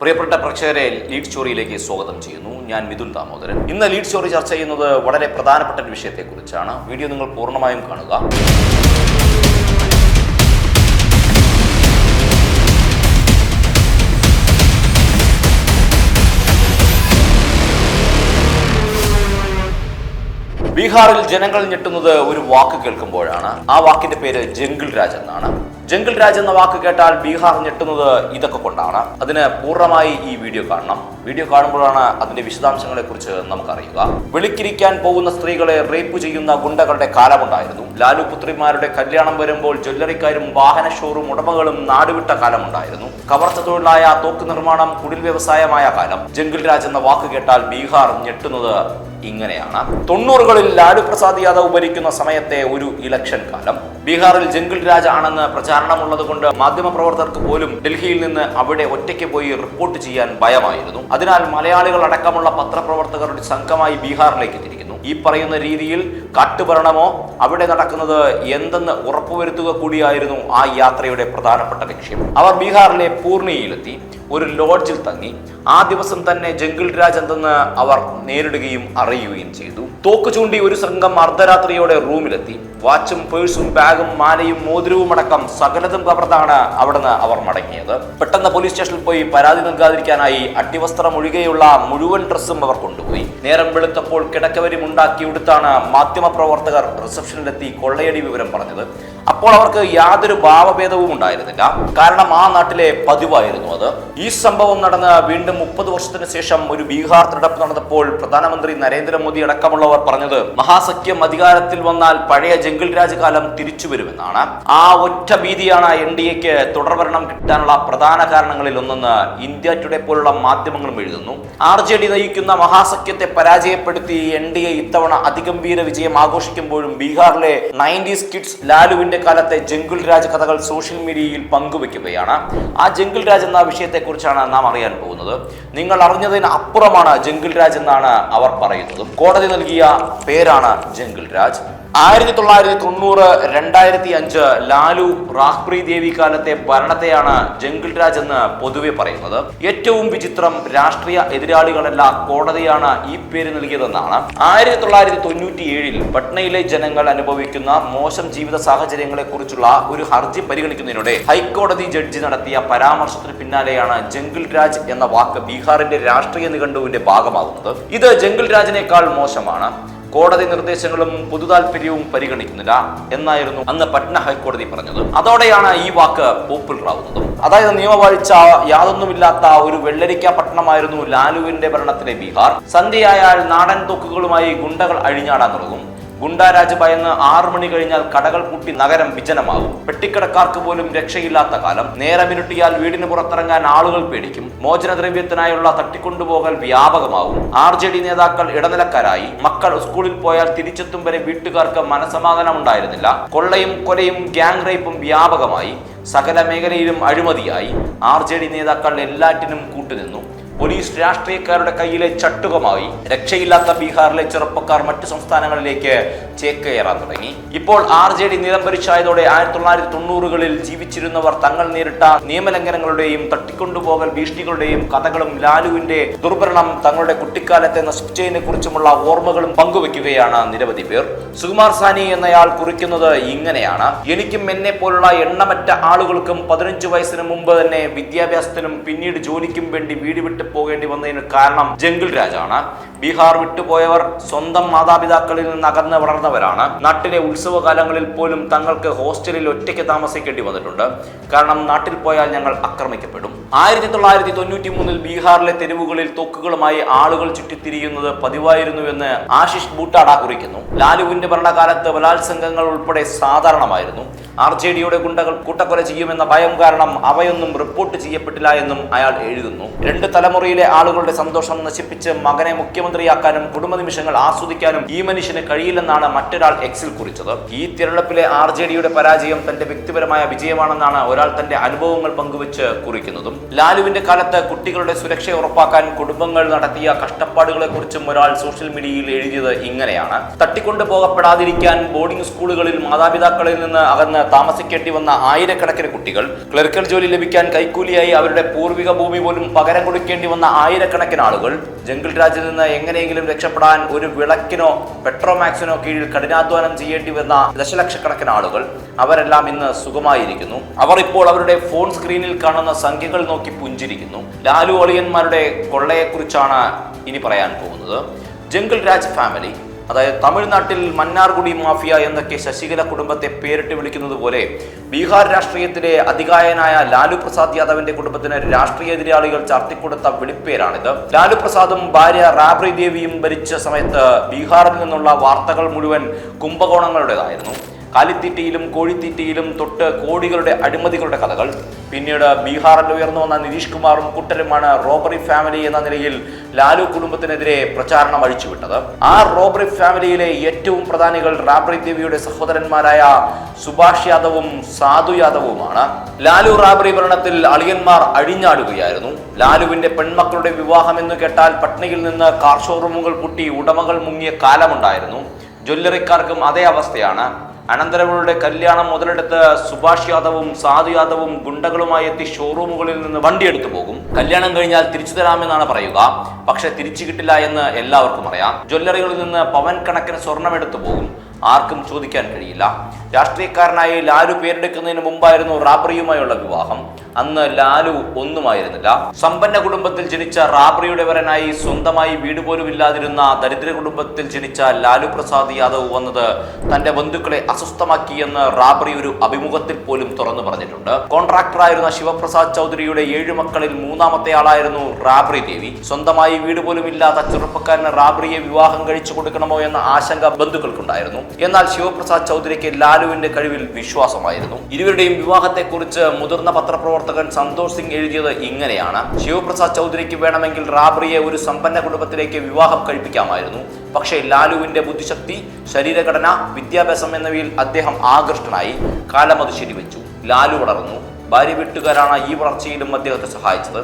പ്രിയപ്പെട്ട പ്രേക്ഷകരെ ലീഡ് സ്റ്റോറിയിലേക്ക് സ്വാഗതം ചെയ്യുന്നു. ഞാൻ മിഥുൻ ദാമോദരൻ. ഇന്ന് ലീഡ് സ്റ്റോറി ചർച്ച ചെയ്യുന്നത് വളരെ പ്രധാനപ്പെട്ട ഒരു വിഷയത്തെക്കുറിച്ചാണ്. വീഡിയോ നിങ്ങൾ പൂർണമായും കാണുക. ബീഹാറിൽ ജനങ്ങൾ ഞെട്ടുന്നത് ഒരു വാക്ക് കേൾക്കുമ്പോഴാണ്. ആ വാക്കിന്റെ പേര് ജംഗിൾ രാജ് എന്നാണ്. ജംഗിൾ രാജ് എന്ന വാക്ക് കേട്ടാൽ ബീഹാർ ഞെട്ടുന്നത് ഇതൊക്കെ കൊണ്ടാണ്. അതിന് പൂർണമായി ഈ വീഡിയോ കാണണം. വീഡിയോ കാണുമ്പോഴാണ് അതിന്റെ വിശദാംശങ്ങളെ കുറിച്ച് നമുക്കറിയുക. വെളിക്കിരിക്കാൻ പോകുന്ന സ്ത്രീകളെ റേപ്പ് ചെയ്യുന്ന ഗുണ്ടകളുടെ കാലമുണ്ടായിരുന്നു. ലാലു പുത്രിമാരുടെ കല്യാണം വരുമ്പോൾ ജ്വല്ലറിക്കാരും വാഹന ഷോറൂം ഉടമകളും നാടുവിട്ട കാലമുണ്ടായിരുന്നു. കവർച്ച തൊഴിലായ തോക്ക് നിർമ്മാണം കുടിൽ വ്യവസായമായ കാലം. ജംഗിൾ രാജ് എന്ന വാക്ക് കേട്ടാൽ ബീഹാർ ഞെട്ടുന്നത് ഇങ്ങനെയാണ്. തൊണ്ണൂറുകളിൽ ലാലു പ്രസാദ് യാദവ് ഭരിക്കുന്ന സമയത്തെ ഒരു ഇലക്ഷൻ കാലം. ബീഹാറിൽ ജംഗിൾ രാജ് ആണെന്ന് പ്രചാരണമുള്ളത് കൊണ്ട് മാധ്യമപ്രവർത്തകർക്ക് പോലും ഡൽഹിയിൽ നിന്ന് അവിടെ ഒറ്റയ്ക്ക് പോയി റിപ്പോർട്ട് ചെയ്യാൻ ഭയമായിരുന്നു. അതിനാൽ മലയാളികൾ അടക്കമുള്ള പത്രപ്രവർത്തകരുടെ സംഘമായി ബീഹാറിലേക്ക് തിരിക്കുന്നു. ഈ പറയുന്ന രീതിയിൽ കാട്ടുഭരണമോ അവിടെ നടക്കുന്നത് എന്തെന്ന് ഉറപ്പുവരുത്തുക കൂടിയായിരുന്നു ആ യാത്രയുടെ പ്രധാനപ്പെട്ട ലക്ഷ്യം. അവർ ബീഹാറിലെ പൂർണിയയിലെത്തി. ഒരു ലോഡ്ജിൽ തങ്ങി. ആ ദിവസം തന്നെ ജംഗിൾ രാജ് എന്തെന്ന് അവർ നേരിടുകയും അറിയുകയും ചെയ്തു. തോക്ക് ചൂണ്ടി ഒരു സംഘം അർദ്ധരാത്രിയോടെ റൂമിലെത്തി. വാച്ചും പേഴ്സും ബാഗും മാലയും മോതിരവും അടക്കം സകലതും കവർന്നാണ് അവിടുന്ന് അവർ മടങ്ങിയത്. പെട്ടെന്ന് പോലീസ് സ്റ്റേഷനിൽ പോയി പരാതി നൽകാതിരിക്കാനായി അട്ടിവസ്ത്രം ഒഴികെയുള്ള മുഴുവൻ ഡ്രസ്സും അവർ കൊണ്ടുപോയി. നേരം വെളുത്തപ്പോൾ കിടക്കവരി ഉണ്ടാക്കി ഉടുത്താണ് മാധ്യമപ്രവർത്തകർ റിസപ്ഷനിലെത്തി കൊള്ളയടി വിവരം പറഞ്ഞത്. അപ്പോൾ അവർക്ക് യാതൊരു ഭാവഭേദവും ഉണ്ടായിരുന്നില്ല. കാരണം ആ നാട്ടിലെ പതിവായിരുന്നു അത്. ഈ സംഭവം നടന്ന് വീണ്ടും മുപ്പത് വർഷത്തിന് ശേഷം ഒരു ബീഹാർ തെരഞ്ഞെടുപ്പ് നടന്നപ്പോൾ പ്രധാനമന്ത്രി നരേന്ദ്രമോദി അടക്കമുള്ളവർ പറഞ്ഞത് മഹാസഖ്യം അധികാരത്തിൽ വന്നാൽ പഴയ ജംഗിൾ രാജ് കാലം തിരിച്ചു വരുമെന്നാണ്. ആ ഒറ്റ ഭീതിയാണ് എൻ ഡി എക്ക് തുടർഭരണം കിട്ടാനുള്ള പ്രധാന കാരണങ്ങളിൽ ഒന്നെന്ന് ഇന്ത്യ ടുഡേ പോലുള്ള മാധ്യമങ്ങളും എഴുതുന്നു. ആർ ജെ ഡി നയിക്കുന്ന മഹാസഖ്യത്തെ പരാജയപ്പെടുത്തി എൻ ഡി എ ഇത്തവണ അതിഗംഭീര വിജയം ആഘോഷിക്കുമ്പോഴും ബീഹാറിലെ നയന്റീസ് കിഡ്സ് ലാലുവിന്റെ കാലത്തെ ജംഗിൾ രാജ് കഥകൾ സോഷ്യൽ മീഡിയയിൽ പങ്കുവെക്കുകയാണ്. ആ ജംഗിൾ രാജ് എന്ന വിഷയത്തെക്കുറിച്ചാണ് നാം അറിയാൻ പോകുന്നത്. നിങ്ങൾ അറിഞ്ഞതിന് അപ്പുറമാണ് ജംഗിൾ രാജ് എന്നാണ് അവർ പറയുന്നത്. കോടതി നൽകിയ പേരാണ് ജംഗിൾ രാജ്. ആയിരത്തി തൊള്ളായിരത്തി തൊണ്ണൂറ് രണ്ടായിരത്തി അഞ്ച് ലാലു റാഹ്പ്രി ദേവി കാലത്തെ ഭരണത്തെയാണ് ജംഗിൾ രാജ് എന്ന് പൊതുവെ പറയുന്നത്. ഏറ്റവും വിചിത്രം രാഷ്ട്രീയ എതിരാളികളല്ല കോടതിയാണ് ഈ പേര് നൽകിയതെന്നാണ്. ആയിരത്തി തൊള്ളായിരത്തി തൊണ്ണൂറ്റി ഏഴിൽ പട്നയിലെ ജനങ്ങൾ അനുഭവിക്കുന്ന മോശം ജീവിത സാഹചര്യങ്ങളെ കുറിച്ചുള്ള ഒരു ഹർജി പരിഗണിക്കുന്നതിനിടെ ഹൈക്കോടതി ജഡ്ജി നടത്തിയ പരാമർശത്തിന് പിന്നാലെയാണ് ജംഗിൾ രാജ് എന്ന വാക്ക് ബീഹാറിന്റെ രാഷ്ട്രീയ നിഘണ്ടുവിന്റെ ഭാഗമാകുന്നത്. ഇത് ജംഗിൾ രാജിനേക്കാൾ മോശമാണ്. കോടതി നിർദ്ദേശങ്ങളും പൊതുതാൽപര്യവും പരിഗണിക്കുന്നില്ല എന്നായിരുന്നു അന്ന് പട്ന ഹൈക്കോടതി പറഞ്ഞത്. അതോടെയാണ് ഈ വാക്ക് പോപ്പുലർ ആവുന്നതും അതായത് നിയമവാഴ്ച യാതൊന്നുമില്ലാത്ത ഒരു വെള്ളരിക്ക പട്ടണമായിരുന്നു ലാലുവിന്റെ ഭരണത്തിലെ ബീഹാർ. സന്ധ്യയായാൽ നാടൻ തോക്കുകളുമായി ഗുണ്ടകൾ അഴിഞ്ഞാടാൻ തുടങ്ങും. ഗുണ്ടാരാജ് ഭയന്ന് ആറു മണി കഴിഞ്ഞാൽ കടകൾ പൂട്ടി നഗരം വിജനമാകും. പെട്ടിക്കടക്കാർക്ക് പോലും രക്ഷയില്ലാത്ത കാലം. നേരമിനുട്ടിയാൽ വീടിന് പുറത്തിറങ്ങാൻ ആളുകൾ പേടിക്കും. മോചനദ്രവ്യത്തിനായുള്ള തട്ടിക്കൊണ്ടുപോകൽ വ്യാപകമാവും ആർ ജെ ഡി നേതാക്കൾ ഇടനിലക്കാരായി. മക്കൾ സ്കൂളിൽ പോയാൽ തിരിച്ചെത്തും വരെ വീട്ടുകാർക്ക് മനസമാധാനം ഉണ്ടായിരുന്നില്ല. കൊള്ളയും കൊലയും ഗ്യാങ് റേപ്പും വ്യാപകമായി. സകല മേഖലയിലും അഴിമതിയായി. ആർ നേതാക്കൾ എല്ലാറ്റിനും കൂട്ടുനിന്നു. പോലീസ് രാഷ്ട്രീയക്കാരുടെ കയ്യിലെ ചട്ടുകമായി രക്ഷയില്ലാത്ത ബീഹാറിലെ ചെറുപ്പക്കാർ മറ്റു സംസ്ഥാനങ്ങളിലേക്ക് ചേക്കേറാൻ തുടങ്ങി. ഇപ്പോൾ ആർ ജെ ഡി നിലംപരിച്ചായതോടെ ആയിരത്തി തൊള്ളായിരത്തി തൊണ്ണൂറുകളിൽ ജീവിച്ചിരുന്നവർ തങ്ങൾ നേരിട്ട നിയമലംഘനങ്ങളുടെയും തട്ടിക്കൊണ്ടുപോകൽ ഭീഷണികളുടെയും കഥകളും ലാലുവിന്റെ ദുർഭരണം തങ്ങളുടെ കുട്ടിക്കാലത്തെ നശിപ്പിച്ചതിനെ കുറിച്ചുമുള്ള ഓർമ്മകളും പങ്കുവെക്കുകയാണ് നിരവധി പേർ. സുകുമാർ സാനി എന്നയാൾ കുറിക്കുന്നത് ഇങ്ങനെയാണ്. എനിക്കും എന്നെ പോലുള്ള എണ്ണമറ്റ ആളുകൾക്കും പതിനഞ്ച് വയസ്സിന് മുമ്പ് തന്നെ വിദ്യാഭ്യാസത്തിനും പിന്നീട് ജോലിക്കും വേണ്ടി വീട് വിട്ട് പോകേണ്ടി വന്നതിന് കാരണം ജംഗിൾ രാജാണ്. ബീഹാർ വിട്ടുപോയവർ സ്വന്തം മാതാപിതാക്കളിൽ നിന്ന് അകന്ന് വളർന്നവരാണ്. നാട്ടിലെ ഉത്സവകാലങ്ങളിൽ പോലും തങ്ങൾക്ക് ഹോസ്റ്റലിൽ ഒറ്റയ്ക്ക് താമസിക്കേണ്ടി വന്നിട്ടുണ്ട്. കാരണം നാട്ടിൽ പോയാൽ ഞങ്ങൾ ആക്രമിക്കപ്പെടും. ആയിരത്തി തൊള്ളായിരത്തി തൊണ്ണൂറ്റി മൂന്നിൽ ബീഹാറിലെ തെരുവുകളിൽ തോക്കുകളുമായി ആളുകൾ ചുറ്റിത്തിരിയുന്നത് പതിവായിരുന്നു എന്ന് ആശിഷ് ബൂട്ടാട കുറിക്കുന്നു. ലാലുവിന്റെ ഭരണകാലത്ത് ബലാത്സംഗങ്ങൾ ഉൾപ്പെടെ സാധാരണമായിരുന്നു. ആർ ജെ ഡിയുടെ ഗുണ്ടകൾ കൂട്ടക്കൊല ചെയ്യുമെന്ന ഭയം കാരണം അവയൊന്നും റിപ്പോർട്ട് ചെയ്യപ്പെട്ടില്ല എന്നും അയാൾ എഴുതുന്നു. രണ്ട് തലമുറയിലെ ആളുകളുടെ സന്തോഷം നശിപ്പിച്ച് മകനെ മുഖ്യമന്ത്രിയാക്കാനും കുടുംബ നിമിഷങ്ങൾ ആസ്വദിക്കാനും ഈ മനുഷ്യന് കഴിയില്ലെന്നാണ് മറ്റൊരാൾ എക്സിൽ കുറിച്ചത്. ഈ തിരഞ്ഞെടുപ്പിലെ ആർ ജെ ഡിയുടെ പരാജയം തന്റെ വ്യക്തിപരമായ വിജയമാണെന്നാണ് ഒരാൾ തന്റെ അനുഭവങ്ങൾ പങ്കുവച്ച് കുറിക്കുന്നതും. ലാലുവിന്റെ കാലത്ത് കുട്ടികളുടെ സുരക്ഷ ഉറപ്പാക്കാൻ കുടുംബങ്ങൾ നടത്തിയ കഷ്ടപ്പാടുകളെ കുറിച്ചും ഒരാൾ സോഷ്യൽ മീഡിയയിൽ എഴുതിയത് ഇങ്ങനെയാണ്. തട്ടിക്കൊണ്ടു പോകപ്പെടാതിരിക്കാൻ ബോർഡിംഗ് സ്കൂളുകളിൽ മാതാപിതാക്കളിൽ നിന്ന് അകന്ന് താമസിക്കേണ്ടി വന്ന ആയിരക്കണക്കിന് കുട്ടികൾ ക്ലർക്കൽ ജോലി ലഭിക്കാൻ കൈക്കൂലിയായി അവരുടെ പൂർവിക ഭൂമി പോലും പകരം കൊടുക്കേണ്ടി വന്ന ആയിരക്കണക്കിന് ആളുകൾ ജംഗിൾ രാജിൽ നിന്ന് എങ്ങനെയെങ്കിലും രക്ഷപ്പെടാൻ ഒരു വിളക്കിനോ പെട്രോമാക്സിനോ കീഴിൽ കഠിനാധ്വാനം ചെയ്യേണ്ടി വന്ന ദശലക്ഷക്കണക്കിന് ആളുകൾ അവരെല്ലാം ഇന്ന് സുഖമായിരിക്കുന്നു. അവർ ഇപ്പോൾ അവരുടെ ഫോൺ സ്ക്രീനിൽ കാണുന്ന സംഖ്യകൾ നോക്കി പുഞ്ചിരിക്കുന്നു. ലാലു ഒളിയന്മാരുടെ കൊള്ളയെക്കുറിച്ചാണ് ഇനി പറയാൻ പോകുന്നത്. ജംഗിൾ രാജ് ഫാമിലി അതായത് തമിഴ്നാട്ടിൽ മന്നാർഗുഡി മാഫിയ എന്നൊക്കെ ശശികല കുടുംബത്തെ പേരിട്ട് വിളിക്കുന്നത് പോലെ ബീഹാർ രാഷ്ട്രീയത്തിലെ അധികായനായ ലാലു പ്രസാദ് യാദവിന്റെ കുടുംബത്തിന് രാഷ്ട്രീയ എതിരാളികൾ ചാർത്തിക്കൊടുത്ത വിളിപ്പേരാണിത്. ലാലു പ്രസാദും ഭാര്യ റാബ്രി ദേവിയും ഭരിച്ച സമയത്ത് ബീഹാറിൽ നിന്നുള്ള വാർത്തകൾ മുഴുവൻ കുംഭകോണങ്ങളുടേതായിരുന്നു. കാലിത്തീറ്റയിലും കോഴിത്തീറ്റയിലും തൊട്ട് കോടികളുടെ അഴിമതികളുടെ കഥകൾ. പിന്നീട് ബീഹാറിൽ ഉയർന്നു വന്ന നിതീഷ് കുമാറും കുട്ടരുമാണ് റോബറി ഫാമിലി എന്ന നിലയിൽ ലാലു കുടുംബത്തിനെതിരെ പ്രചാരണം അഴിച്ചുവിട്ടത്. ആ റോബറി ഫാമിലിയിലെ ഏറ്റവും പ്രധാനികൾ റാബ്രി ദേവിയുടെ സഹോദരന്മാരായ സുഭാഷ് യാദവും സാധു യാദവുമാണ്. ലാലു റാബ്രി ഭരണത്തിൽ അളിയന്മാർ അഴിഞ്ഞാടുകയായിരുന്നു. ലാലുവിന്റെ പെൺമക്കളുടെ വിവാഹം എന്ന് കേട്ടാൽ പട്നയിൽ നിന്ന് കാർ ഷോറൂമുകൾ പൊട്ടി ഉടമകൾ മുങ്ങിയ കാലമുണ്ടായിരുന്നു. ജ്വല്ലറിക്കാർക്കും അതേ അവസ്ഥയാണ്. അനന്തരവളുടെ കല്യാണം മുതലെടുത്ത് സുഭാഷ് യാദവും സാധു യാദവും ഗുണ്ടകളുമായി എത്തി ഷോറൂമുകളിൽ നിന്ന് വണ്ടി എടുത്തു പോകും. കല്യാണം കഴിഞ്ഞാൽ തിരിച്ചു തരാമെന്നാണ് പറയുക. പക്ഷെ തിരിച്ചു കിട്ടില്ല എന്ന് എല്ലാവർക്കും അറിയാം. ജ്വല്ലറികളിൽ നിന്ന് പവൻ കണക്കിന് സ്വർണം എടുത്തു പോകും. ആർക്കും ചോദിക്കാൻ കഴിയില്ല. രാഷ്ട്രീയക്കാരനായി ലാലു പേരെടുക്കുന്നതിന് മുമ്പായിരുന്നു റാബ്രിയുമായുള്ള വിവാഹം. അന്ന് ലാലു ഒന്നുമായിരുന്നില്ല. സമ്പന്ന കുടുംബത്തിൽ ജനിച്ച റാബ്രിയുടെ വരനായി സ്വന്തമായി വീട് പോലും ഇല്ലാതിരുന്ന ദരിദ്ര കുടുംബത്തിൽ ജനിച്ച ലാലു പ്രസാദ് യാദവ് വന്നത് തന്റെ ബന്ധുക്കളെ അസ്വസ്ഥമാക്കിയെന്ന് റാബ്രി ഒരു അഭിമുഖത്തിൽ പോലും തുറന്നു പറഞ്ഞിട്ടുണ്ട്. കോൺട്രാക്ടറായിരുന്ന ശിവപ്രസാദ് ചൗധരിയുടെ ഏഴു മക്കളിൽ മൂന്നാമത്തെ ആളായിരുന്നു റാബ്രി ദേവി. സ്വന്തമായി വീട് പോലും ഇല്ലാത്ത ചെറുപ്പക്കാരന് റാബ്രിയെ വിവാഹം കഴിച്ചു കൊടുക്കണമോ എന്ന ആശങ്ക ബന്ധുക്കൾക്കുണ്ടായിരുന്നു. എന്നാൽ ശിവപ്രസാദ് ചൗധരിക്ക് ലാലുവിന്റെ കഴിവിൽ വിശ്വാസമായിരുന്നു. ഇരുവരുടെയും വിവാഹത്തെക്കുറിച്ച് മുതിർന്ന പത്രപ്രവർത്തകൻ സന്തോഷ് സിംഗ് എഴുതിയത് ഇങ്ങനെയാണ്. ശിവപ്രസാദ് ചൗധരിക്ക് വേണമെങ്കിൽ റാബ്രിയെ ഒരു സമ്പന്ന കുടുംബത്തിലേക്ക് വിവാഹം കഴിപ്പിക്കാമായിരുന്നു. പക്ഷേ ലാലുവിന്റെ ബുദ്ധിശക്തി ശരീരഘടന വിദ്യാഭ്യാസം എന്നിവയിൽ അദ്ദേഹം ആകൃഷ്ടനായി. കാലം അത് ശരിവെച്ചു. ലാലു വളർന്നു. ഭാര്യ വീട്ടുകാരാണ് ഈ വളർച്ചയിലും അദ്ദേഹത്തെ സഹായിച്ചത്.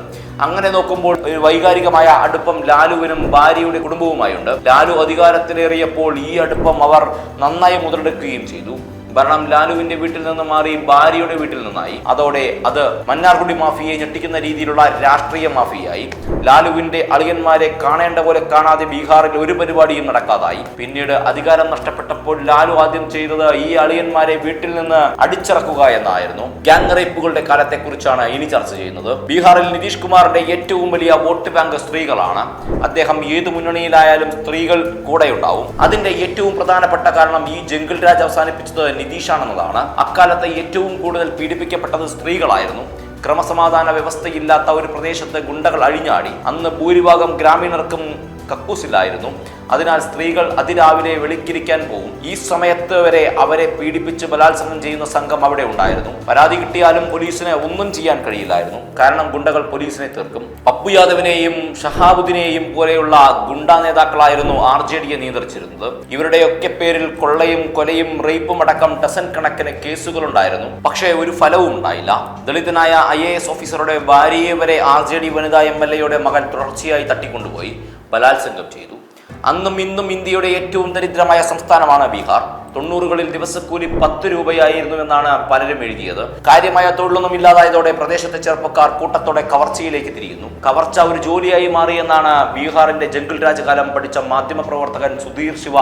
അങ്ങനെ നോക്കുമ്പോൾ ഒരു വൈകാരികമായ അടുപ്പം ലാലുവിനും ഭാര്യയുടെ കുടുംബവുമായുണ്ട്. ലാലു അധികാരത്തിലേറിയപ്പോൾ ഈ അടുപ്പം അവർ നന്നായി മുതലെടുക്കുകയും ചെയ്തു. ഭരണം ലാലുവിന്റെ വീട്ടിൽ നിന്ന് മാറി ഭാര്യയുടെ വീട്ടിൽ നിന്നായി. അതോടെ അത് മന്നാർകുടി മാഫിയെ ഞെട്ടിക്കുന്ന രീതിയിലുള്ള രാഷ്ട്രീയ മാഫിയായി ലാലുവിന്റെ അളിയന്മാരെ കാണേണ്ട പോലെ കാണാതെ ബീഹാറിൽ ഒരു പരിപാടിയും നടക്കാതായി. പിന്നീട് അധികാരം നഷ്ടപ്പെട്ടപ്പോൾ ലാലു ആദ്യം ചെയ്തത് ഈ അളിയന്മാരെ വീട്ടിൽ നിന്ന് അടിച്ചിറക്കുക എന്നായിരുന്നു. ഗ്യാങ് റേപ്പുകളുടെ കാലത്തെക്കുറിച്ചാണ് ഇനി ചർച്ച ചെയ്യുന്നത്. ബീഹാറിൽ നിതീഷ് കുമാറിന്റെ ഏറ്റവും വലിയ വോട്ട് ബാങ്ക് സ്ത്രീകളാണ്. അദ്ദേഹം ഏത് മുന്നണിയിലായാലും സ്ത്രീകൾ കൂടെയുണ്ടാവും. അതിന്റെ ഏറ്റവും പ്രധാനപ്പെട്ട കാരണം ഈ ജംഗിൾ രാജ് അവസാനിപ്പിച്ചത് നിതീഷാണെന്നതാണ്. അക്കാലത്ത് ഏറ്റവും കൂടുതൽ പീഡിപ്പിക്കപ്പെട്ടത് സ്ത്രീകളായിരുന്നു. ക്രമസമാധാന വ്യവസ്ഥയില്ലാത്ത ഒരു പ്രദേശത്ത് ഗുണ്ടകൾ അഴിഞ്ഞാടി. അന്ന് ഭൂരിഭാഗം ഗ്രാമീണർക്കും കക്കൂസില്ലായിരുന്നു അതിനാൽ സ്ത്രീകൾ അതിരാവിലെ വെളിക്കിരിക്കാൻ പോകും ഈ സമയത്ത് വരെ അവരെ പീഡിപ്പിച്ച് ബലാത്സംഗം ചെയ്യുന്ന സംഘം അവിടെ ഉണ്ടായിരുന്നു. പരാതി കിട്ടിയാലും പോലീസിന് ഒന്നും ചെയ്യാൻ കഴിയില്ലായിരുന്നു. കാരണം ഗുണ്ടകൾ പോലീസിനെ തീർക്കും. പപ്പു യാദവിനെയും ഷഹാബുദ്ദിനെയും പോലെയുള്ള ഗുണ്ടാ നേതാക്കളായിരുന്നു ആർ ജെ ഡിയെ നിയന്ത്രിച്ചിരുന്നത്. ഇവരുടെയൊക്കെ പേരിൽ കൊള്ളയും കൊലയും റേപ്പും അടക്കം ഡസൻ കണക്കിന് കേസുകൾ ഉണ്ടായിരുന്നു പക്ഷേ ഒരു ഫലവും ഉണ്ടായില്ല. ദളിതനായ ഐ എ എസ് ഓഫീസറുടെ ഭാര്യയെ വരെ ആർ ജെ ഡി വനിതാ എം എൽ എയുടെ മകൻ തുടർച്ചയായി തട്ടിക്കൊണ്ടുപോയി. ബലാത്സംഗം ചെയ്തു. അന്നും ഇന്നും ഇന്ത്യയുടെ ഏറ്റവും ദരിദ്രമായ സംസ്ഥാനമാണ് ബീഹാർ. തൊണ്ണൂറുകളിൽ ദിവസക്കൂലി പത്ത് രൂപയായിരുന്നു എന്നാണ് പലരും എഴുതിയത്. കാര്യമായ തൊഴിലൊന്നും ഇല്ലാതായതോടെ പ്രദേശത്തെ ചെറുപ്പക്കാർ കൂട്ടത്തോടെ കവർച്ചയിലേക്ക് തിരിയുന്നു. കവർച്ച ഒരു ജോലിയായി മാറി എന്നാണ് ബീഹാറിന്റെ ജംഗിൾ രാജ് കാലം പഠിച്ച മാധ്യമപ്രവർത്തകൻ സുധീർ ശിവ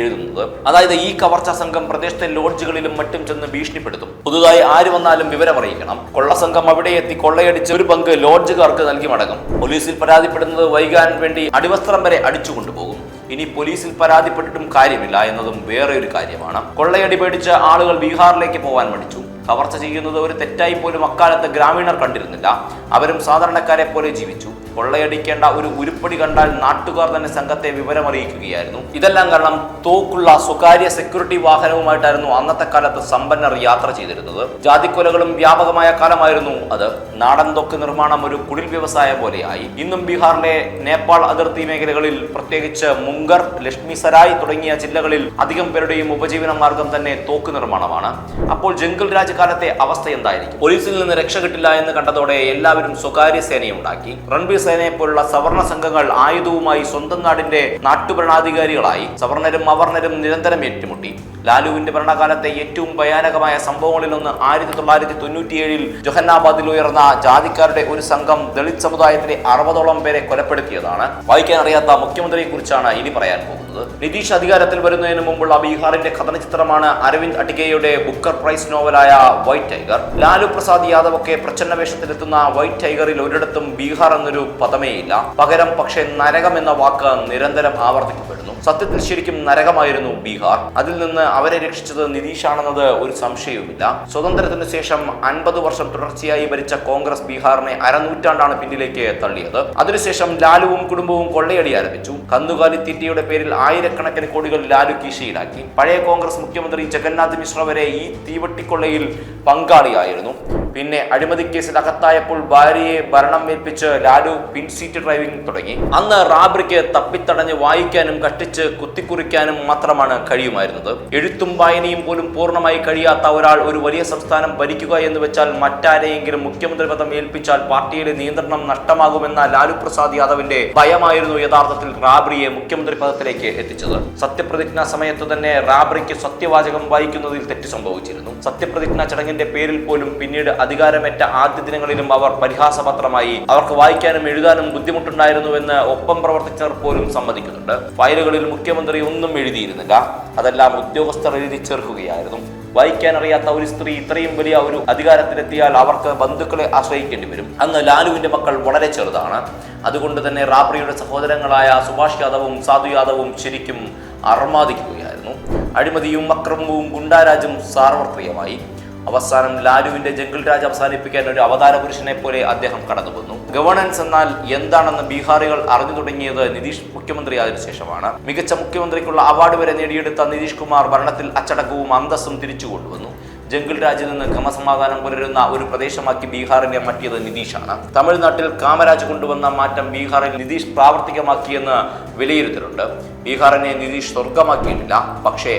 എഴുതുന്നത്. അതായത് ഈ കവർച്ച സംഘം പ്രദേശത്തെ ലോഡ്ജുകളിലും മറ്റും ചെന്ന് ഭീഷണിപ്പെടുത്തും. പുതുതായി ആര് വന്നാലും വിവരമറിയിക്കണം. കൊള്ളസംഘം അവിടെ എത്തി കൊള്ളയടിച്ച് ഒരു പങ്ക് ലോഡ്ജുകാർക്ക് നൽകി മടങ്ങും. പോലീസിൽ പരാതിപ്പെടുന്നത് വൈകാൻ വേണ്ടി അടിവസ്ത്രം വരെ അടിച്ചു കൊണ്ടുപോകും ഇനി പോലീസിൽ പരാതിപ്പെട്ടിട്ടും കാര്യമില്ല എന്നതും വേറെ ഒരു കാര്യമാണ്. കൊള്ളയടി പേടിച്ച ആളുകൾ ബീഹാറിലേക്ക് പോകാൻ മടിച്ചു. കവർച്ച ചെയ്യുന്നത് ഒരു തെറ്റായി പോലും അക്കാലത്ത് ഗ്രാമീണർ കണ്ടിരുന്നില്ല. അവരും സാധാരണക്കാരെ പോലെ ജീവിച്ചു. കൊള്ളയടിക്കേണ്ട ഒരു ഉരുപ്പടി കണ്ടാൽ നാട്ടുകാർ തന്നെ സംഘത്തെ വിവരമറിയിക്കുകയായിരുന്നു. ഇതെല്ലാം കാരണം തോക്കുള്ള സ്വകാര്യ സെക്യൂരിറ്റി വാഹനവുമായിട്ടായിരുന്നു അന്നത്തെ കാലത്ത് സമ്പന്നർ യാത്ര ചെയ്തിരുന്നത്. ജാതിക്കൊലകളും വ്യാപകമായ കാലമായിരുന്നു അത്. നാടൻ തൊക്ക് നിർമ്മാണം ഒരു കുടിൽ വ്യവസായ പോലെയായി ഇന്നും ബീഹാറിലെ നേപ്പാൾ അതിർത്തി മേഖലകളിൽ പ്രത്യേകിച്ച് മുങ്കർ ലക്ഷ്മി സരായ് തുടങ്ങിയ ജില്ലകളിൽ അധികം പേരുടെയും ഉപജീവന മാർഗം തന്നെ തോക്ക് നിർമ്മാണമാണ്. അപ്പോൾ ജംഗിൾ രാജ് കാലത്തെ അവസ്ഥ എന്തായിരിക്കും? പോലീസിൽ നിന്ന് രക്ഷ കിട്ടില്ല എന്ന് കണ്ടതോടെ എല്ലാവരും സ്വകാര്യ സേനയുണ്ടാക്കി. റൺബീർ സേനയെ പോലുള്ള സവർണ സംഘങ്ങൾ ആയുധവുമായി സ്വന്തം നാടിന്റെ നാട്ടുഭരണാധികാരികളായി സവർണരും അവർണരും നിരന്തരം ഏറ്റുമുട്ടി. ലാലുവിന്റെ ഭരണകാലത്തെ ഏറ്റവും ഭയാനകമായ സംഭവങ്ങളിലൊന്ന് ആയിരത്തി തൊള്ളായിരത്തി തൊണ്ണൂറ്റിയേഴിൽ ജൊഹന്നാബാദിൽ ഉയർന്ന ജാതിക്കാരുടെ ഒരു സംഘം ദളിത് സമുദായത്തിലെ അറുപതോളം പേരെ കൊലപ്പെടുത്തിയതാണ്. വായിക്കാൻ അറിയാത്ത മുഖ്യമന്ത്രിയെ കുറിച്ചാണ് ഇനി പറയാൻ പോകുന്നത്. നിതീഷ് അധികാരത്തിൽ വരുന്നതിന് മുമ്പുള്ള ബീഹാറിന്റെ കഥന ചിത്രമാണ് അരവിന്ദ് അട്ടികയുടെ ബുക്കർ പ്രൈസ് നോവലായ വൈറ്റ് ടൈഗർ. ലാലു പ്രസാദ് യാദവ് ഒക്കെ പ്രച്ഛന്ന വേഷത്തിലെത്തുന്ന വൈറ്റ് ടൈഗറിൽ ഒരിടത്തും ബീഹാർ എന്നൊരു പദമേയില്ല. പകരം പക്ഷേ നരകം എന്ന വാക്ക് നിരന്തരം ആവർത്തിക്കപ്പെടുന്നു. സത്യത്തിൽ ശരിക്കും നരകമായിരുന്നു ബീഹാർ. അതിൽ നിന്ന് അവരെ രക്ഷിച്ചത് നിതീഷാണെന്നത് ഒരു സംശയവുമില്ല. സ്വതന്ത്രത്തിന് ശേഷം അൻപത് വർഷം തുടർച്ചയായി ഭരിച്ച കോൺഗ്രസ് ബീഹാറിനെ അരനൂറ്റാണ്ടാണ് പിന്നിലേക്ക് തള്ളിയത്. അതിനുശേഷം ലാലുവും കുടുംബവും കൊള്ളയടി ആരംഭിച്ചു. കന്നുകാലി തീറ്റയുടെ പേരിൽ ആയിരക്കണക്കിന് കോടികൾ ലാലു കീശയിലാക്കി. പഴയ കോൺഗ്രസ് മുഖ്യമന്ത്രി ജഗന്നാഥ് മിശ്ര വരെ ഈ തീവട്ടിക്കൊള്ളയിൽ പങ്കാളിയായിരുന്നു. പിന്നെ അഴിമതി കേസിൽ അകത്തായപ്പോൾ ഭാര്യയെ ഭരണം ഏൽപ്പിച്ച് ലാലു പിൻസീറ്റ് ഡ്രൈവിംഗ് തുടങ്ങി. അന്ന് റാബ്രിക്ക് തപ്പിത്തടഞ്ഞ് വായിക്കാനും കഷ്ടിച്ച് കുത്തിക്കുറിക്കാനും മാത്രമാണ് കഴിയുമായിരുന്നത്. എഴുത്തും വായനയും പോലും പൂർണമായി കഴിയാത്ത ഒരാൾ ഒരു വലിയ സംസ്ഥാനം ഭരിക്കുക എന്ന് വെച്ചാൽ മറ്റാരെയെങ്കിലും മുഖ്യമന്ത്രി പദം ഏൽപ്പിച്ചാൽ പാർട്ടിയുടെ നിയന്ത്രണം നഷ്ടമാകുമെന്ന ലാലു പ്രസാദ് യാദവിന്റെ ഭയമായിരുന്നു യഥാർത്ഥത്തിൽ റാബ്രിയെ മുഖ്യമന്ത്രി പദത്തിലേക്ക് എത്തിച്ചത്. സത്യപ്രതിജ്ഞാ സമയത്ത് തന്നെ റാബ്രിക്ക് സത്യവാചകം വായിക്കുന്നതിൽ തെറ്റ് സംഭവിച്ചിരുന്നു. സത്യപ്രതിജ്ഞാ ചടങ്ങിന്റെ പേരിൽ പോലും പിന്നീട് അധികാരമേറ്റ ആദ്യ ദിനങ്ങളിലും അവർ പരിഹാസപത്രമായി. അവർക്ക് വായിക്കാനും എഴുതാനും ബുദ്ധിമുട്ടുണ്ടായിരുന്നുവെന്ന് ഒപ്പം പ്രവർത്തിച്ചവർ പോലും സമ്മതിക്കുന്നുണ്ട്. ഫയലുകളിൽ മുഖ്യമന്ത്രി ഒന്നും എഴുതിയിരുന്നില്ല. അതെല്ലാം ഉദ്യോഗസ്ഥർ എഴുതി ചേർക്കുകയായിരുന്നു വായിക്കാൻ അറിയാത്ത ഒരു സ്ത്രീ ഇത്രയും വലിയ ഒരു അധികാരത്തിലെത്തിയാൽ അവർക്ക് ബന്ധുക്കളെ ആശ്രയിക്കേണ്ടി വരും. അന്ന് ലാലുവിന്റെ മക്കൾ വളരെ ചെറുതാണ്. അതുകൊണ്ട് തന്നെ റാബ്രിയുടെ സഹോദരങ്ങളായ സുഭാഷ് യാദവും സാധു യാദവും ശരിക്കും അർമാദിക്കുകയായിരുന്നു. അഴിമതിയും അക്രമവും ഗുണ്ടാരാജും സാർവത്രികമായി. അവസാനം ലാലുവിന്റെ ജംഗിൾ രാജ് അവസാനിപ്പിക്കാൻ ഒരു അവതാര പുരുഷനെ പോലെ അദ്ദേഹം കടന്നു വന്നു ഗവർണൻസ് എന്നാൽ എന്താണെന്ന് ബീഹാറികൾ അറിഞ്ഞു തുടങ്ങിയത് നിതീഷ് മുഖ്യമന്ത്രിയായതിനു ശേഷമാണ്. മികച്ച മുഖ്യമന്ത്രിക്കുള്ള അവാർഡ് വരെ നേടിയെടുത്ത നിതീഷ് കുമാർ ഭരണത്തിൽ അച്ചടക്കവും അന്തസ്സും തിരിച്ചു കൊണ്ടുവന്നു ജംഗിൾ രാജിൽ നിന്ന് ക്രമസമാധാനം പുലരുന്ന ഒരു പ്രദേശമാക്കി ബീഹാറിനെ മാറ്റിയത് നിതീഷാണ്. തമിഴ്നാട്ടിൽ കാമരാജ് കൊണ്ടുവന്ന മാറ്റം ബീഹാറിൽ നിതീഷ് പ്രാവർത്തികമാക്കിയെന്ന് വിലയിരുത്തലുണ്ട്. ബീഹാറിനെ നിതീഷ് സ്വർഗമാക്കിയിട്ടില്ല പക്ഷേ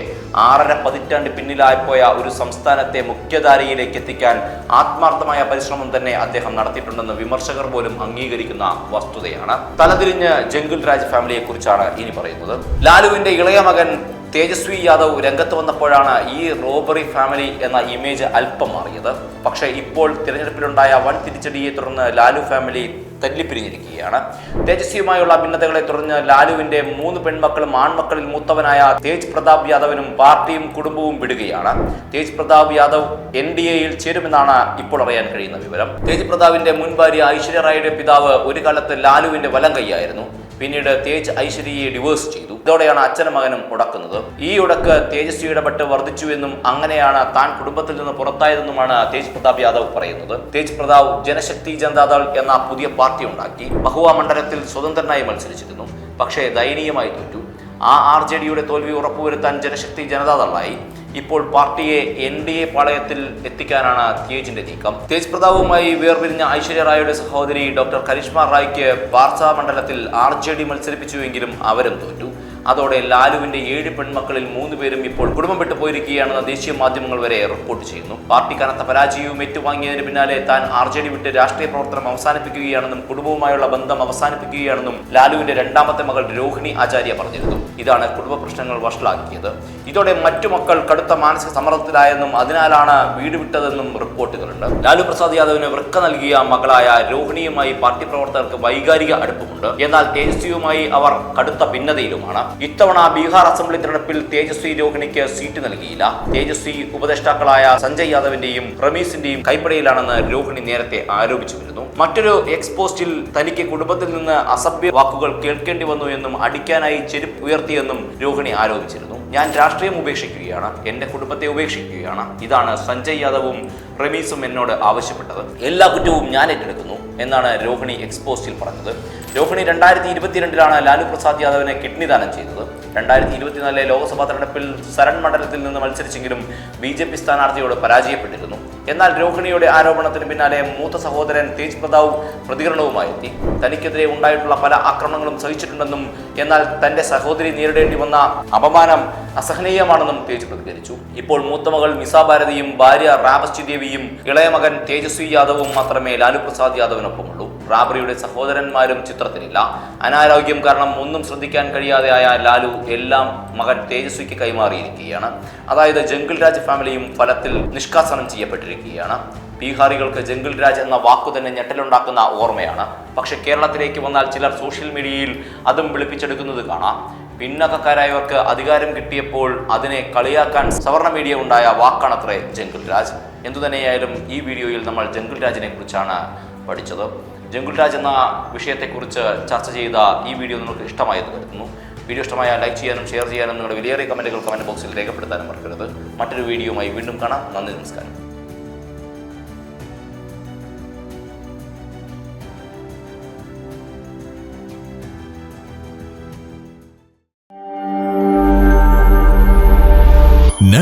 ആറര പതിറ്റാണ്ട് പിന്നിലായിപ്പോയ ഒരു സംസ്ഥാനത്തെ മുഖ്യധാരയിലേക്ക് എത്തിക്കാൻ ആത്മാർത്ഥമായ പരിശ്രമം തന്നെ അദ്ദേഹം നടത്തിയിട്ടുണ്ടെന്ന് വിമർശകർ പോലും അംഗീകരിക്കുന്ന വസ്തുതയാണ്. തലതിരിഞ്ഞ് ജംഗിൾ രാജ് ഫാമിലിയെ കുറിച്ചാണ് ഇനി പറയുന്നത്. ലാലുവിന്റെ ഇളയ മകൻ തേജസ്വി യാദവ് രംഗത്ത് വന്നപ്പോഴാണ് ഈ റോബറി ഫാമിലി എന്ന ഇമേജ് അല്പം മാറിയത്. പക്ഷേ ഇപ്പോൾ തിരഞ്ഞെടുപ്പിലുണ്ടായ വൻ തിരിച്ചടിയെ തുടർന്ന് ലാലു ഫാമിലി തല്ലിപ്പിരിഞ്ഞിരിക്കുകയാണ് തേജസ്വിയുമായുള്ള ഭിന്നതകളെ തുടർന്ന് ലാലുവിന്റെ മൂന്ന് പെൺമക്കളും ആൺമക്കളിൽ മൂത്തവനായ തേജ് പ്രതാപ് യാദവിനും പാർട്ടിയും കുടുംബവും വിടുകയാണ്. തേജ് പ്രതാപ് യാദവ് എൻ ഡി എയിൽ ചേരുമെന്നാണ് ഇപ്പോൾ അറിയാൻ കഴിയുന്ന വിവരം. തേജ് പ്രതാപിന്റെ മുൻ ഭാര്യ ഐശ്വര്യ റായിയുടെ പിതാവ് ഒരു കാലത്ത് ലാലുവിന്റെ വലം കൈയായിരുന്നു. പിന്നീട് തേജ് ഐശ്വര്യയെ ഡിവോഴ്സ് ചെയ്തു. ഇതോടെയാണ് അച്ഛനും മകനും ഉടക്കുന്നത്. ഈ ഉടക്ക് തേജസ്വി ഇടപെട്ട് വർദ്ധിച്ചുവെന്നും അങ്ങനെയാണ് താൻ കുടുംബത്തിൽ നിന്ന് പുറത്തായതെന്നുമാണ് തേജ് പ്രതാപ് യാദവ് പറയുന്നത്. തേജ് പ്രതാപ് ജനശക്തി ജനതാദൾ എന്ന പുതിയ പാർട്ടി ഉണ്ടാക്കി. മഹുവ മണ്ഡലത്തിൽ സ്വതന്ത്രനായി മത്സരിച്ചിരുന്നു. പക്ഷേ ദയനീയമായി തോറ്റു. ആ ആർ ജെ ഡിയുടെ തോൽവി ഉറപ്പുവരുത്താൻ ജനശക്തി ജനതാദളായി ഇപ്പോൾ പാർട്ടിയെ എൻ ഡി എ പാളയത്തിൽ എത്തിക്കാനാണ് തേജിന്റെ നീക്കം. തേജ് പ്രതാപുമായി വേർപിരിഞ്ഞ ഐശ്വര്യ റായിയുടെ സഹോദരി ഡോക്ടർ കരിഷ്മ റായ്ക്ക് ബാർസ മണ്ഡലത്തിൽ ആർ ജെ ഡി മത്സരിപ്പിച്ചുവെങ്കിലും അവരും തോറ്റു. അതോടെ ലാലുവിന്റെ ഏഴ് പെൺമക്കളിൽ മൂന്ന് പേരും ഇപ്പോൾ കുടുംബം വിട്ടു പോയിരിക്കുകയാണെന്ന് ദേശീയ മാധ്യമങ്ങൾ വരെ റിപ്പോർട്ട് ചെയ്യുന്നു. പാർട്ടി കനത്ത പരാജയവും ഏറ്റുവാങ്ങിയതിന് പിന്നാലെ താൻ ആർ ജെ ഡി വിട്ട് രാഷ്ട്രീയ പ്രവർത്തനം അവസാനിപ്പിക്കുകയാണെന്നും കുടുംബവുമായുള്ള ബന്ധം അവസാനിപ്പിക്കുകയാണെന്നും ലാലുവിന്റെ രണ്ടാമത്തെ മകൾ രോഹിണി ആചാര്യ പറഞ്ഞിരുന്നു. ഇതാണ് കുടുംബ പ്രശ്നങ്ങൾ വഷളാക്കിയത്. ഇതോടെ മറ്റു മക്കൾ കടുത്ത മാനസിക സമ്മർദ്ദത്തിലായെന്നും അതിനാലാണ് വീട് വിട്ടതെന്നും റിപ്പോർട്ടുകളുണ്ട്. ലാലു പ്രസാദ് യാദവിന് വൃക്ക നൽകിയ മകളായ രോഹിണിയുമായി പാർട്ടി പ്രവർത്തകർക്ക് വൈകാരിക അടുപ്പമുണ്ട്. എന്നാൽ തേജസ്വിയുമായി അവർ കടുത്ത ഭിന്നതയിലുമാണ്. ഇത്തവണ ബീഹാർ അസംബ്ലി തെരഞ്ഞെടുപ്പിൽ തേജസ്വി രോഹിണിക്ക് സീറ്റ് നൽകിയില്ല. തേജസ്വി ഉപദേഷ്ടാക്കളായ സഞ്ജയ് യാദവിന്റെയും റമീസിന്റെയും കൈപ്പടയിലാണെന്ന് രോഹിണി നേരത്തെ ആരോപിച്ചു വരുന്നു മറ്റൊരു എക്സ്പോസ്റ്റിൽ തനിക്ക് കുടുംബത്തിൽ നിന്ന് അസഭ്യ വാക്കുകൾ കേൾക്കേണ്ടി വന്നു എന്നും അടിക്കാനായി ചെരുപ്പ് ഉയർത്തിയെന്നും രോഹിണി ആരോപിച്ചിരുന്നു. ഞാൻ രാഷ്ട്രീയം ഉപേക്ഷിക്കുകയാണ് എന്റെ കുടുംബത്തെ ഉപേക്ഷിക്കുകയാണ്. ഇതാണ് സഞ്ജയ് യാദവും റമീസും എന്നോട് ആവശ്യപ്പെട്ടത്. എല്ലാ കുറ്റവും ഞാൻ ഏറ്റെടുക്കുന്നു എന്നാണ് രോഹിണി എക്സ്പോസ്റ്റിൽ പറഞ്ഞത്. രോഹിണി രണ്ടായിരത്തി ഇരുപത്തിരണ്ടിലാണ് ലാലു പ്രസാദ് യാദവിനെ കിഡ്നി ദാനം ചെയ്തത്. രണ്ടായിരത്തി ഇരുപത്തിനാലിലെ ലോക്സഭാ തെരഞ്ഞെടുപ്പിൽ സരൺ മണ്ഡലത്തിൽ നിന്ന് മത്സരിച്ചെങ്കിലും ബി ജെ പി സ്ഥാനാർത്ഥിയോട് പരാജയപ്പെട്ടിരുന്നു. എന്നാൽ രോഹിണിയുടെ ആരോപണത്തിന് പിന്നാലെ മൂത്ത സഹോദരൻ തേജ് പ്രതാവ് പ്രതികരണവുമായി എത്തി. തനിക്കെതിരെ ഉണ്ടായിട്ടുള്ള പല ആക്രമണങ്ങളും സഹിച്ചിട്ടുണ്ടെന്നും എന്നാൽ തന്റെ സഹോദരി നേരിടേണ്ടി വന്ന അപമാനം അസഹനീയമാണെന്നും തേജ് പ്രതികരിച്ചു. ഇപ്പോൾ മൂത്ത മകൾ ഭാരതിയും ഭാര്യ റാബസ്റ്റി ദേവിയും ഇളയ മകൻ തേജസ്വി യാദവും മാത്രമേ ലാലു പ്രസാദ് യാദവിനൊപ്പമുള്ളൂ. റാബറിയുടെ സഹോദരന്മാരും ചിത്രത്തിലില്ല. അനാരോഗ്യം കാരണം ഒന്നും ശ്രദ്ധിക്കാൻ കഴിയാതെയായ ലാലു എല്ലാം മകൻ തേജസ്വിക്ക് കൈമാറിയിരിക്കുകയാണ്. അതായത് ജംഗിൾ രാജ് ഫാമിലിയും ഫലത്തിൽ നിഷ്കാസനം ചെയ്യപ്പെട്ടിരിക്കുകയാണ് ബീഹാറികൾക്ക് ജംഗിൾ രാജ് എന്ന വാക്കു തന്നെ ഞെട്ടലുണ്ടാക്കുന്ന ഓർമ്മയാണ്. പക്ഷെ കേരളത്തിലേക്ക് വന്നാൽ ചിലർ സോഷ്യൽ മീഡിയയിൽ അതും വിളിപ്പിച്ചെടുക്കുന്നത് കാണാം. പിന്നകക്കാരായവർക്ക് അധികാരം കിട്ടിയപ്പോൾ അതിനെ കളിയാക്കാൻ സവർണ മീഡിയ ഉണ്ടായ വാക്കാണത്രേ ജംഗിൾ രാജ്. എന്തുതന്നെയായാലും ഈ വീഡിയോയിൽ നമ്മൾ ജംഗിൾ രാജിനെ കുറിച്ചാണ് പഠിച്ചത്. ജംഗിൾ രാജ് എന്ന വിഷയത്തെക്കുറിച്ച് ചർച്ച ചെയ്ത ഈ വീഡിയോ നിങ്ങൾക്ക് ഇഷ്ടമായെന്ന് കരുതുന്നു. വീഡിയോ ഇഷ്ടമായ ലൈക്ക് ചെയ്യാനും ഷെയർ ചെയ്യാനും നിങ്ങളുടെ വിലയേറിയ കമന്റുകൾ കമന്റ് ബോക്സിൽ രേഖപ്പെടുത്താനും മറക്കരുത്. മറ്റൊരു വീഡിയോയുമായി വീണ്ടും കാണാം. നന്ദി നമസ്കാരം.